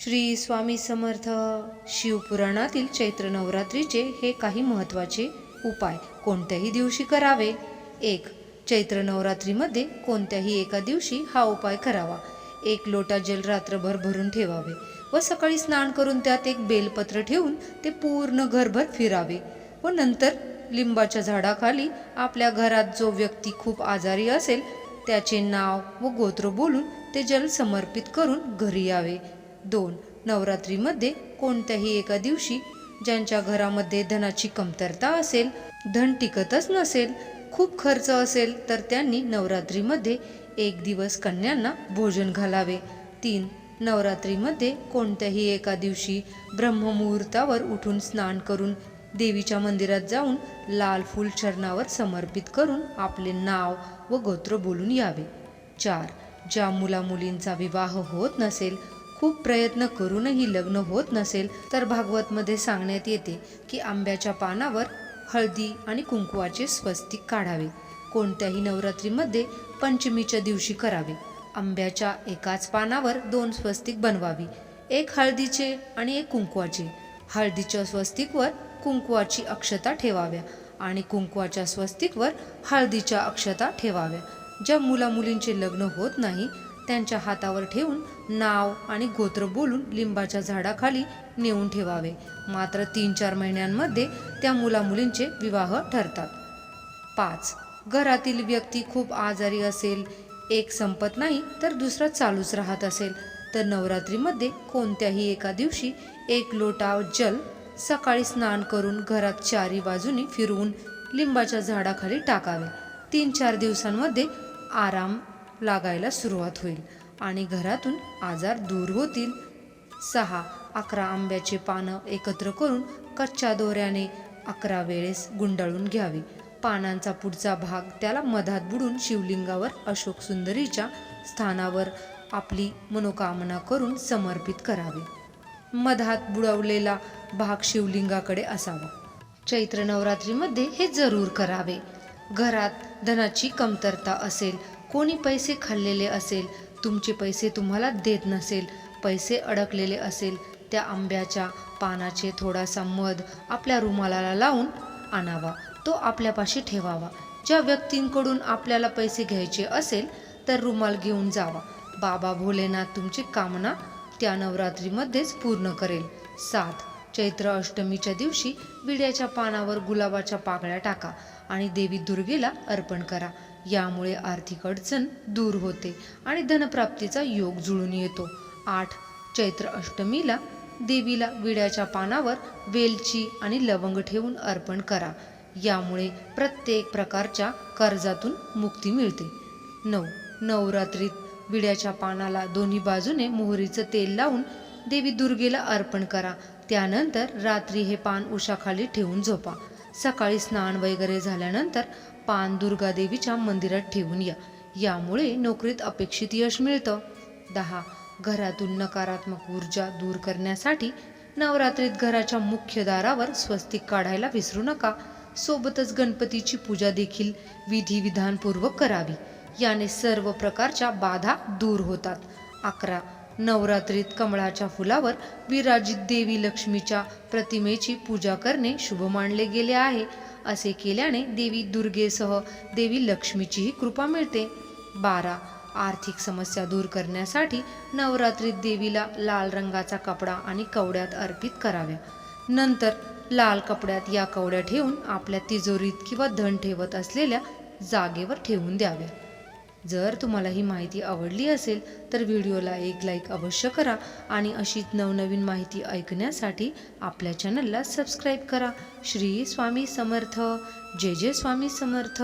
श्री स्वामी समर्थ शिवपुराणातील चैत्र नवरात्रीचे हे काही महत्त्वाचे उपाय कोणत्याही दिवशी करावे? एक चैत्र नवरात्रीमध्ये कोणत्याही एका दिवशी हा उपाय करावा. एक लोटा जल रात्रभर भरून ठेवावे व सकाळी स्नान करून त्यात एक बेलपत्र ठेवून ते पूर्ण घरभर फिरावे व नंतर लिंबाच्या झाडाखाली आपल्या घरात जो व्यक्ती खूप आजारी असेल त्याचे नाव व गोत्र बोलून ते जल समर्पित करून घरी यावे. दोन. नवरात्रीमध्ये कोणत्याही एका दिवशी ज्यांच्या घरामध्ये धनाची कमतरता असेल धन टिकतच नसेल खूप खर्च असेल तर त्यांनी नवरात्रीमध्ये एक दिवस कन्यांना भोजन घालावे. तीन. नवरात्रीमध्ये कोणत्याही एका दिवशी ब्रह्ममुहूर्तावर उठून स्नान करून देवीच्या मंदिरात जाऊन लाल फूल चरणावर समर्पित करून आपले नाव व गोत्र बोलून यावे. चार. ज्या मुलामुलींचा विवाह होत नसेल खूप प्रयत्न करूनही लग्न होत नसेल तर भागवतमध्ये सांगण्यात येते की आंब्याच्या पानावर हळदी आणि कुंकुवाचे स्वस्तिक काढावे. कोणत्याही नवरात्रीमध्ये पंचमीच्या दिवशी करावे. आंब्याच्या एकाच पानावर दोन स्वस्तिक बनवावी. एक हळदीचे आणि एक कुंकवाचे. हळदीच्या स्वस्तिकवर कुंकुवाची अक्षता ठेवाव्या आणि कुंकवाच्या स्वस्तिकवर हळदीच्या अक्षता ठेवाव्या. ज्या मुलामुलींचे लग्न होत नाही त्यांच्या हातावर ठेवून नाव आणि गोत्र बोलून लिंबाच्या झाडाखाली नेऊन ठेवावे. मात्र तीन चार महिन्यांमध्ये त्या मुलामुलींचे विवाह ठरतात. पाच. घरातील व्यक्ती खूप आजारी असेल एक संपत नाही तर दुसरा चालूच राहत असेल. तर नवरात्रीमध्ये कोणत्याही एका दिवशी एक लोटा जल सकाळी स्नान करून घरात चारी बाजूनी फिरवून लिंबाच्या झाडाखाली टाकावे. तीन चार दिवसांमध्ये आराम लागायला सुरुवात होईल. आणि घरातून आजार दूर होतील. सहा अकरा आंब्याचे पानं एकत्र करून कच्च्या दोऱ्याने अकरा वेळेस गुंडाळून घ्यावी. पानांचा पुढचा भाग त्याला मधात बुडून शिवलिंगावर अशोक सुंदरीच्या स्थानावर आपली मनोकामना करून समर्पित करावे. मधात बुडवलेला भाग शिवलिंगाकडे असावा. चैत्र नवरात्रीमध्ये हे जरूर करावे. घरात धनाची कमतरता असेल कोणी पैसे खाल्लेले असेल तुमचे पैसे तुम्हाला देत नसेल पैसे अडकलेले असेल त्या आंब्याच्या पानाचे थोडासा मध आपल्या रुमालाला लावून आणावा. तो आपल्यापाशी ठेवावा. ज्या व्यक्तींकडून आपल्याला पैसे घ्यायचे असेल तर रुमाल घेऊन जावा. बाबा भोलेनाथ तुमची कामना त्या नवरात्रीमध्येच पूर्ण करेल. सात. चैत्र अष्टमीच्या दिवशी विड्याच्या पानावर गुलाबाच्या पाकळ्या टाका आणि देवी दुर्गेला अर्पण करा. यामुळे आर्थिक अडचण दूर होते आणि धनप्राप्तीचा योग जुळून येतो. आठ. चैत्र अष्टमीला देवीला विड्याच्या पानावर वेलची आणि लवंग ठेवून अर्पण करा. यामुळे प्रत्येक प्रकारच्या कर्जातून मुक्ती मिळते. नऊ. नवरात्रीत विड्याच्या पानाला दोन्ही बाजूने मोहरीचं तेल लावून देवी दुर्गेला अर्पण करा. त्यानंतर रात्री हे पान उशाखाली ठेवून झोपा. सकाळी स्नान वगैरे झाल्यानंतर पान दुर्गादेवीच्या मंदिरात ठेवून या. यामुळे नोकरीत अपेक्षित यश मिळतं. दहा. घरातून नकारात्मक ऊर्जा दूर करण्यासाठी नवरात्रीत घराच्या मुख्य दारावर स्वस्तिक काढायला विसरू नका. सोबतच गणपतीची पूजा देखील विधिविधानपूर्वक करावी. याने सर्व प्रकारच्या बाधा दूर होतात. अकरा. नवरात्रीत कमळाच्या फुलावर विराजित देवी लक्ष्मीच्या प्रतिमेची पूजा करणे शुभ मानले गेले आहे. असे केल्याने देवी दुर्गेसह देवी लक्ष्मीचीही कृपा मिळते. बारा. आर्थिक समस्या दूर करण्यासाठी नवरात्रीत देवीला लाल रंगाचा कपडा आणि कवड्यात अर्पित कराव्या. नंतर लाल कपड्यात या कवड्या ठेवून आपल्या तिजोरीत किंवा धन ठेवत असलेल्या जागेवर ठेवून द्याव्या. जर तुम्हाला ही माहिती आवडली असेल तर व्हिडिओला एक लाईक अवश्य करा आणि अशीच नवनवीन माहिती ऐकण्यासाठी आपल्या चॅनलला सबस्क्राईब करा. श्री स्वामी समर्थ. जय जय स्वामी समर्थ.